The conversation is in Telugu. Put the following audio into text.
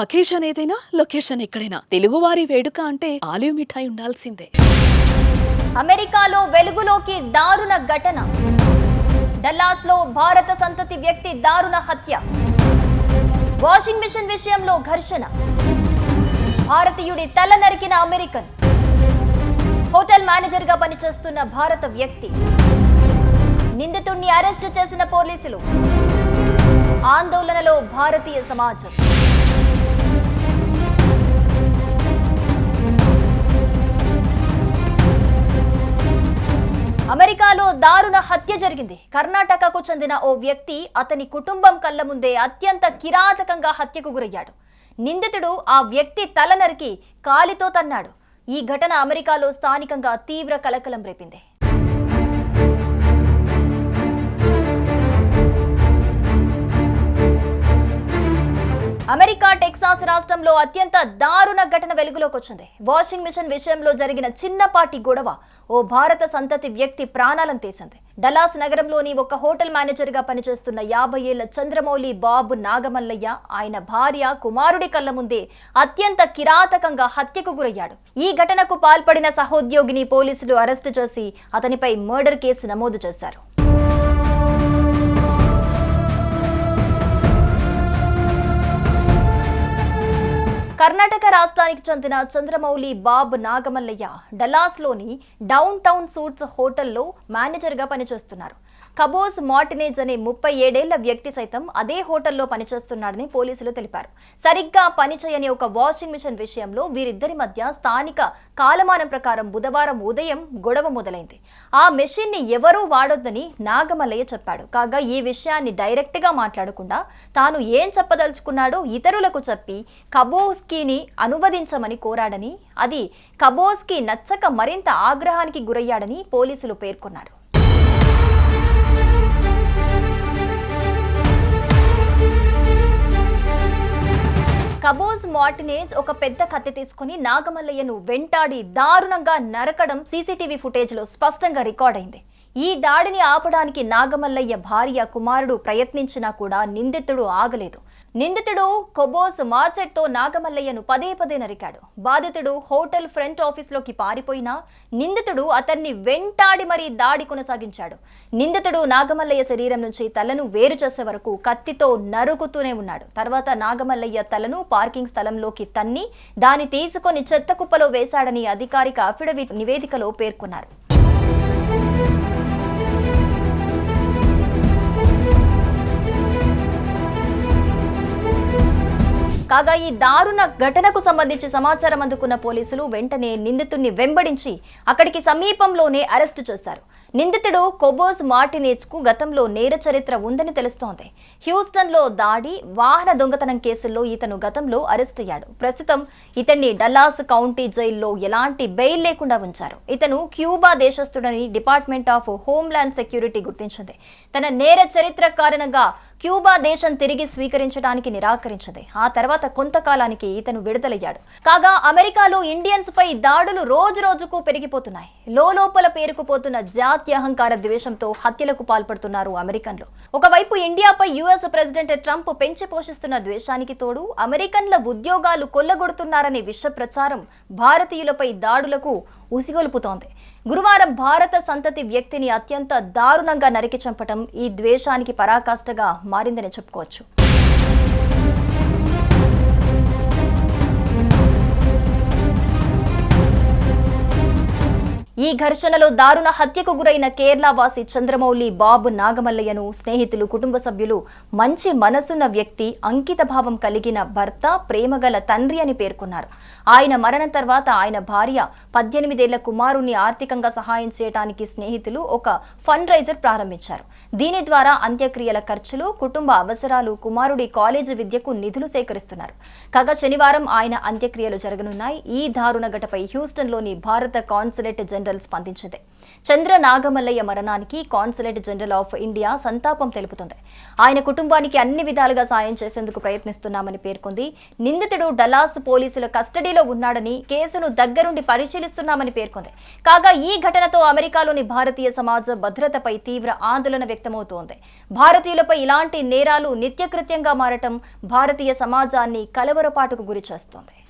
అకేషన్ ఏదైనా లొకేషన్ ఎక్కడైనా. తెలుగువారి వేడుక అంటే ఆలివ్ మిఠాయి ఉండాల్సిందే. అమెరికాలో వెలుగులోకి దారుణ ఘటన. డల్లాస్లో భారత సంతతి వ్యక్తి దారుణ హత్య. వాషింగ్ మిషన్ విషయంలో ఘర్షణ. భారతీయుడి తల నరికిన అమెరికన్. హోటల్ మేనేజర్గా పనిచేస్తున్న భారత వ్యక్తి. నిందితుడిని అరెస్టు చేసిన పోలీసులు. ఆందోళనలో భారతీయ సమాజం. అమెరికాలో దారుణ హత్య జరిగింది. కర్ణాటకకు చెందిన ఓ వ్యక్తి అతని కుటుంబం కళ్ళ ముందే అత్యంత కిరాతకంగా హత్యకు గురయ్యాడు. నిందితుడు ఆ వ్యక్తి తల నరికి కాలితో తన్నాడు. ఈ ఘటన అమెరికాలో స్థానికంగా తీవ్ర కలకలం రేపింది. అమెరికా టెక్సాస్ రాష్ట్రంలో అత్యంత దారుణ ఘటన వెలుగులోకి వచ్చింది. వాషింగ్ మిషన్ విషయంలో జరిగిన చిన్నపాటి గొడవ ఓ భారత సంతతి వ్యక్తి ప్రాణాలను తీసింది. డలాస్ నగరంలోని ఒక హోటల్ మేనేజర్గా పనిచేస్తున్న యాభై ఏళ్ళ చంద్రమౌళి బాబు నాగమల్లయ్య ఆయన భార్య కుమారుడి కళ్ళ ముందే అత్యంత కిరాతకంగా హత్యకు గురయ్యాడు. ఈ ఘటనకు పాల్పడిన సహోద్యోగిని పోలీసులు అరెస్టు చేసి అతనిపై మర్డర్ కేసు నమోదు చేశారు. కర్ణాటక రాష్ట్రానికి చెందిన చంద్రమౌళి బాబ్ నాగమల్లయ్య డలాస్లోని డౌన్ టౌన్ సూట్స్ హోటల్లో మేనేజర్గా పనిచేస్తున్నారు. కబోస్ మార్టినేజ్ అనే ముప్పై ఏడేళ్ళ వ్యక్తి సైతం అదే హోటల్లో పనిచేస్తున్నాడని పోలీసులు తెలిపారు. సరిగ్గా పనిచేయని ఒక వాషింగ్ మిషన్ విషయంలో వీరిద్దరి మధ్య స్థానిక కాలమానం ప్రకారం బుధవారం ఉదయం గొడవ మొదలైంది. ఆ మెషిన్ని ఎవరూ వాడొద్దని నాగమల్లయ్య చెప్పాడు. కాగా ఈ విషయాన్ని డైరెక్ట్గా మాట్లాడకుండా తాను ఏం చెప్పదలుచుకున్నాడో ఇతరులకు చెప్పి కబోస్కీని అనువదించమని కోరాడని అది కబోస్కి నచ్చక మరింత ఆగ్రహానికి గురయ్యాడని పోలీసులు పేర్కొన్నారు. కబోజ్ మార్టినేజ్ ఒక పెద్ద కత్తి తీసుకుని నాగమల్లయ్యను వెంటాడి దారుణంగా నరకడం సీసీటీవీ ఫుటేజ్లో స్పష్టంగా రికార్డైంది. ఈ దాడిని ఆపడానికి నాగమల్లయ్య భార్య కుమారుడు ప్రయత్నించినా కూడా నిందితుడు ఆగలేదు. నిందితుడు కొబోస్ మార్చెట్తో నాగమల్లయ్యను పదే పదే నరికాడు. బాధితుడు హోటల్ ఫ్రంట్ ఆఫీస్లోకి పారిపోయినా నిందితుడు అతన్ని వెంటాడి మరీ దాడి కొనసాగించాడు. నిందితుడు నాగమల్లయ్య శరీరం నుంచి తలను వేరు చేసే వరకు కత్తితో నరుకుతూనే ఉన్నాడు. తర్వాత నాగమల్లయ్య తలను పార్కింగ్ స్థలంలోకి తన్ని దాన్ని తీసుకొని చెత్త కుప్పలో వేశాడని అధికారిక అఫిడవిట్ నివేదికలో పేర్కొన్నారు. కాగా ఈ దారుణ ఘటనకు సంబంధించి సమాచారం అందుకున్న పోలీసులు వెంటనే నిందితుడిని వెంబడించి అక్కడికి సమీపంలోనే అరెస్టు చేశారు. నిందితుడు కొబోజ్ మార్టినేజ్కు గతంలో నేర చరిత్ర ఉందని తెలుస్తోంది. హ్యూస్టన్లో దాడి వాహన దొంగతనం కేసుల్లో ఇతను గతంలో అరెస్ట్ అయ్యాడు. ప్రస్తుతం ఇతన్ని డల్లాస్ కౌంటీ జైల్లో ఎలాంటి బెయిల్ లేకుండా ఉంచారు. ఇతను క్యూబా దేశస్థుడని డిపార్ట్మెంట్ ఆఫ్ హోమ్లాండ్ సెక్యూరిటీ గుర్తించింది. తన నేర చరిత్ర కారణంగా క్యూబా దేశం తిరిగి స్వీకరించడానికి నిరాకరించింది. ఆ తర్వాత కొంతకాలానికి ఇతను విడుదలయ్యాడు. కాగా అమెరికాలో ఇండియన్స్ పై దాడులు రోజు రోజుకు పెరిగిపోతున్నాయి. లోపల పేరుకుపోతున్న జాత్యహంకార ద్వేషంతో హత్యలకు పాల్పడుతున్నారు అమెరికన్లు. ఒకవైపు ఇండియాపై యుఎస్ ప్రెసిడెంట్ ట్రంప్ పెంచి పోషిస్తున్న ద్వేషానికి తోడు అమెరికన్ల ఉద్యోగాలు కొల్లగొడుతున్నారనే విష ప్రచారం భారతీయులపై దాడులకు ఉసిగొల్పుతోంది. గురువారం భారత సంతతి వ్యక్తిని అత్యంత దారుణంగా నరికి చంపటం ఈ ద్వేషానికి పరాకాష్ఠగా మారిందని చెప్పుకోవచ్చు. ఈ ఘర్షణలో దారుణ హత్యకు గురైన కేరళ వాసి చంద్రమౌళి బాబు నాగమల్లయ్యను స్నేహితులు కుటుంబ సభ్యులు మంచి మనసున్న వ్యక్తి అంకిత భావం కలిగిన భర్త ప్రేమగల తండ్రి అని పేర్కొన్నారు. ఆయన మరణం తర్వాత ఆయన భార్య పద్దెనిమిదేళ్ళ కుమారుణ్ణి ఆర్థికంగా సహాయం చేయడానికి స్నేహితులు ఒక ఫండ్ రైజర్ ప్రారంభించారు. దీని ద్వారా అంత్యక్రియల ఖర్చులు కుటుంబ అవసరాలు కుమారుడి కాలేజీ విద్యకు నిధులు సేకరిస్తున్నారు. కాగా శనివారం ఆయన అంత్యక్రియలు జరగనున్నాయి. ఈ దారుణ ఘటపై హ్యూస్టన్లోని భారత కాన్సులేట్ జనరల్ స్పందించింది. చంద్ర నాగమల్లయ్య మరణానికి కాన్సులేట్ జనరల్ ఆఫ్ ఇండియా సంతాపం తెలుపుతోంది. ఆయన కుటుంబానికి అన్ని విధాలుగా సాయం చేసేందుకు ప్రయత్నిస్తున్నామని పేర్కొంది. నిందితుడు డలాస్ పోలీసుల కస్టడీలో ఉన్నాడని కేసును దగ్గరుండి పరిశీలిస్తున్నామని పేర్కొంది. కాగా ఈ ఘటనతో అమెరికాలోని భారతీయ సమాజ భద్రతపై తీవ్ర ఆందోళన వ్యక్తమవుతోంది. భారతీయులపై ఇలాంటి నేరాలు నిత్యకృత్యంగా మారటం భారతీయ సమాజాన్ని కలవరపాటుకు గురి చేస్తోంది